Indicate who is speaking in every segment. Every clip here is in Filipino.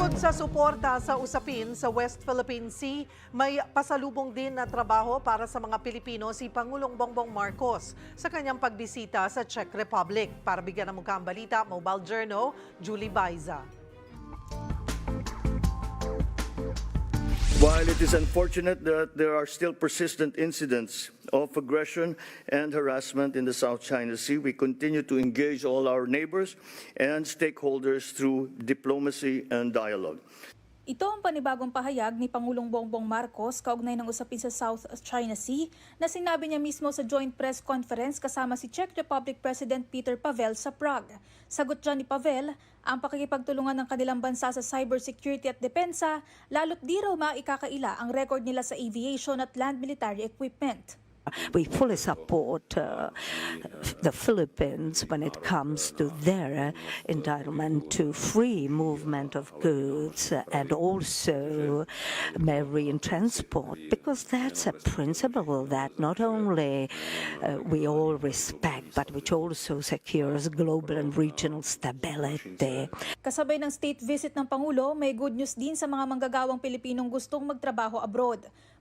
Speaker 1: Bukod sa suporta sa usapin sa West Philippine Sea, may pasalubong din na trabaho para sa mga Pilipino si Pangulong Bongbong Marcos sa kanyang pagbisita sa Czech Republic. Para bigyan ng mukha ang balita, Mobile Journal, Julie Baiza.
Speaker 2: While it is unfortunate that there are still persistent incidents of aggression and harassment in the South China Sea, we continue to engage all our neighbors and stakeholders through diplomacy and dialogue.
Speaker 3: Ito ang panibagong pahayag ni Pangulong Bongbong Marcos kaugnay ng usapin sa South China Sea na sinabi niya mismo sa joint press conference kasama si Czech Republic President Peter Pavel sa Prague. Sagot dyan ni Pavel, ang pakikipagtulungan ng kanilang bansa sa cybersecurity at depensa, lalo't di raw maikakaila ang record nila sa aviation at land military equipment.
Speaker 4: We fully support uh, the Philippines when it comes to their entitlement to free movement of goods and also marine transport, because that's a principle that not only uh, we all respect, but which also secures global and regional stability.
Speaker 3: Kasabay ng state visit ng Pangulo, may good news din sa mga manggagawang Pilipinong gustong magtrabaho abroad.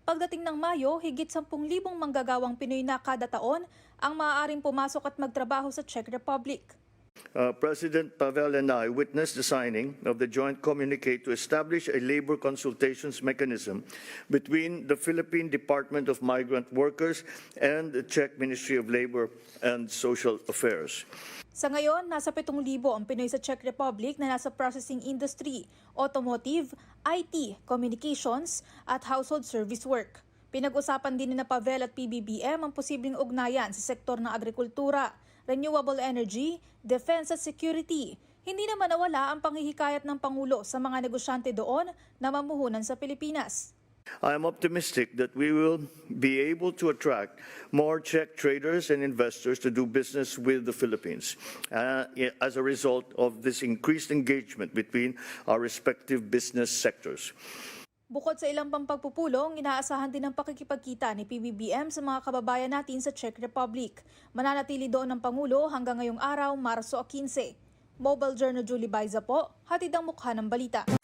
Speaker 3: Pagdating ng Mayo, higit 10,000 manggagawang Pinoy na kada taon ang maaaring pumasok at magtrabaho sa Czech Republic.
Speaker 2: Uh, President Pavel and I witnessed the signing of the joint communique to establish a labor consultations mechanism between the Philippine Department of Migrant Workers and the Czech Ministry of Labor and Social Affairs.
Speaker 3: Sa ngayon, nasa 7,000 ang Pinoy sa Czech Republic na nasa processing industry, automotive, IT, communications, at household service work. Pinag-usapan din ni na Pavel at PBBM ang posibleng ugnayan sa sektor ng agrikultura, renewable energy, defense at security. Hindi naman nawala ang panghihikayat ng Pangulo sa mga negosyante doon na mamuhunan sa Pilipinas.
Speaker 2: I am optimistic that we will be able to attract more Czech traders and investors to do business with the Philippines uh, as a result of this increased engagement between our respective business sectors.
Speaker 3: Bukod sa ilang pang pagpupulong, inaasahan din ang pakikipagkita ni PBBM sa mga kababayan natin sa Czech Republic. Mananatili doon ng Pangulo hanggang ngayong araw, Marso 15. Mobile Journal Julie Baiza po, hatid ang mukha ng balita.